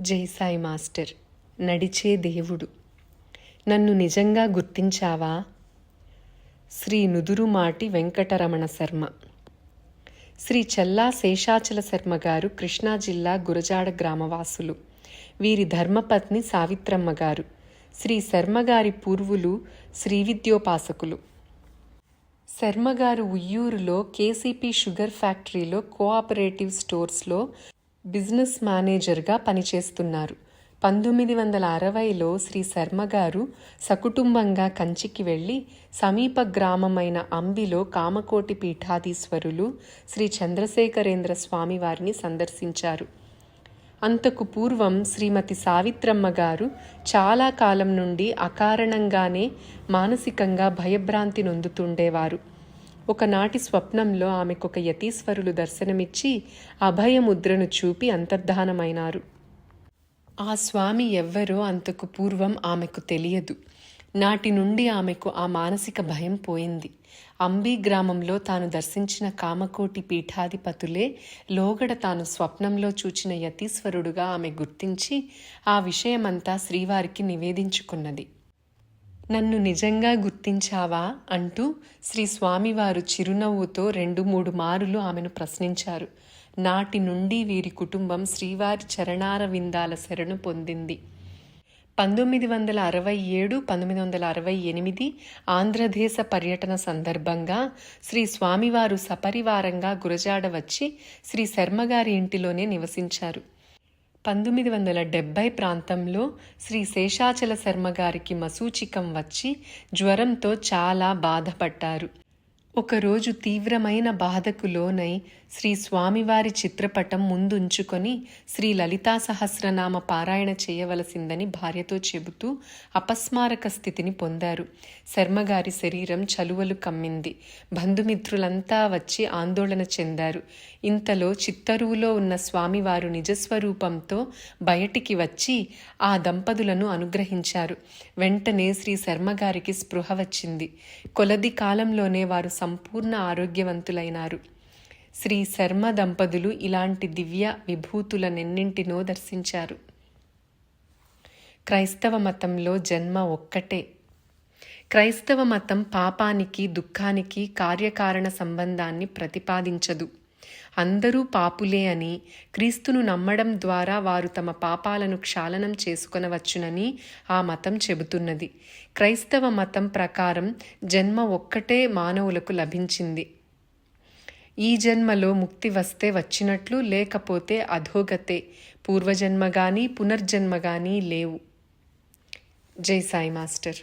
జైసాయి master నడిచే దేవుడు. నన్ను నిజంగా గుర్తించావా? శ్రీ నుదురుమాటి వెంకటరమణ శర్మ. శ్రీ చల్లా శేషాచల శర్మ గారు కృష్ణా జిల్లా గురజాడ గ్రామవాసులు. వీరి ధర్మపత్ని సావిత్రమ్మ గారు. శ్రీ శర్మ గారి పూర్వులు శ్రీ విద్యోపాసకులు శర్మగారు ఉయ్యూరులో కేసీపీ షుగర్ ఫ్యాక్టరీలో కోఆపరేటివ్ స్టోర్స్లో బిజినెస్ మేనేజర్గా పనిచేస్తున్నారు. పంతొమ్మిది వందల అరవైలో శ్రీ శర్మ గారు సకుటుంబంగా కంచికి వెళ్ళి సమీప గ్రామమైన అంబిలో కామకోటి పీఠాధీశ్వరులు శ్రీ చంద్రశేఖరేంద్ర స్వామి వారిని సందర్శించారు. అంతకు పూర్వం శ్రీమతి సావిత్రమ్మ గారు చాలా కాలం నుండి అకారణంగానే మానసికంగా భయభ్రాంతి నొందుతుండేవారు. ఒకనాటి స్వప్నంలో ఆమెకొక యతీశ్వరులు దర్శనమిచ్చి అభయముద్రను చూపి అంతర్ధానమైనారు. ఆ స్వామి ఎవ్వరో అంతకు పూర్వం ఆమెకు తెలియదు. నాటి నుండి ఆమెకు ఆ మానసిక భయం పోయింది. అంబీ గ్రామంలో తాను దర్శించిన కామకోటి పీఠాధిపతులే లోగడ తాను స్వప్నంలో చూచిన యతీశ్వరుడుగా ఆమె గుర్తించి ఆ విషయమంతా శ్రీవారికి నివేదించుకున్నది. నన్ను నిజంగా గుర్తించావా అంటూ శ్రీ స్వామివారు చిరునవ్వుతో రెండు మూడు మారులు ఆమెను ప్రశ్నించారు. నాటి నుండి వీరి కుటుంబం శ్రీవారి చరణార విందాల శరణు పొందింది. పంతొమ్మిది వందల అరవై ఏడు పంతొమ్మిది వందల అరవై ఎనిమిది ఆంధ్రదేశ పర్యటన సందర్భంగా శ్రీ స్వామివారు సపరివారంగా గురజాడ వచ్చి శ్రీ శర్మగారి ఇంటిలోనే నివసించారు. పంతొమ్మిది వందల డెబ్బై ప్రాంతంలో శ్రీ శేషాచల శర్మ గారికి మసూచికం వచ్చి జ్వరంతో చాలా బాధపడ్డారు. ఒకరోజు తీవ్రమైన బాధకు లోనై శ్రీ స్వామివారి చిత్రపటం ముందుంచుకొని శ్రీ లలితా సహస్రనామ పారాయణ చేయవలసిందని భార్యతో చెబుతూ అపస్మారక స్థితిని పొందారు. శర్మగారి శరీరం చలువలు కమ్మింది. బంధుమిత్రులంతా వచ్చి ఆందోళన చెందారు. ఇంతలో చిత్తరువులో ఉన్న స్వామివారు నిజస్వరూపంతో బయటికి వచ్చి ఆ దంపతులను అనుగ్రహించారు. వెంటనే శ్రీ శర్మగారికి స్పృహ వచ్చింది. కొలది కాలంలోనే వారు సంపూర్ణ ఆరోగ్యవంతులైనారు. శ్రీ శర్మ దంపతులు ఇలాంటి దివ్య విభూతులనెన్నింటినో దర్శించారు. క్రైస్తవ మతంలో జన్మ ఒక్కటే. క్రైస్తవ మతం పాపానికి దుఃఖానికి కార్యకారణ సంబంధాన్ని ప్రతిపాదించదు. అందరూ పాపులే అని క్రీస్తును నమ్మడం ద్వారా వారు తమ పాపాలను క్షాళనం చేసుకొనవచ్చునని ఆ మతం చెబుతున్నది. క్రైస్తవ మతం ప్రకారం జన్మ ఒక్కటే మానవులకు లభించింది. ఈ జన్మలో ముక్తి వస్తే వచ్చినట్లు లేకపోతే అధోగతే పూర్వజన్మ కానీ పునర్జన్మ కానీ లేవు. జై సాయి మాస్టర్.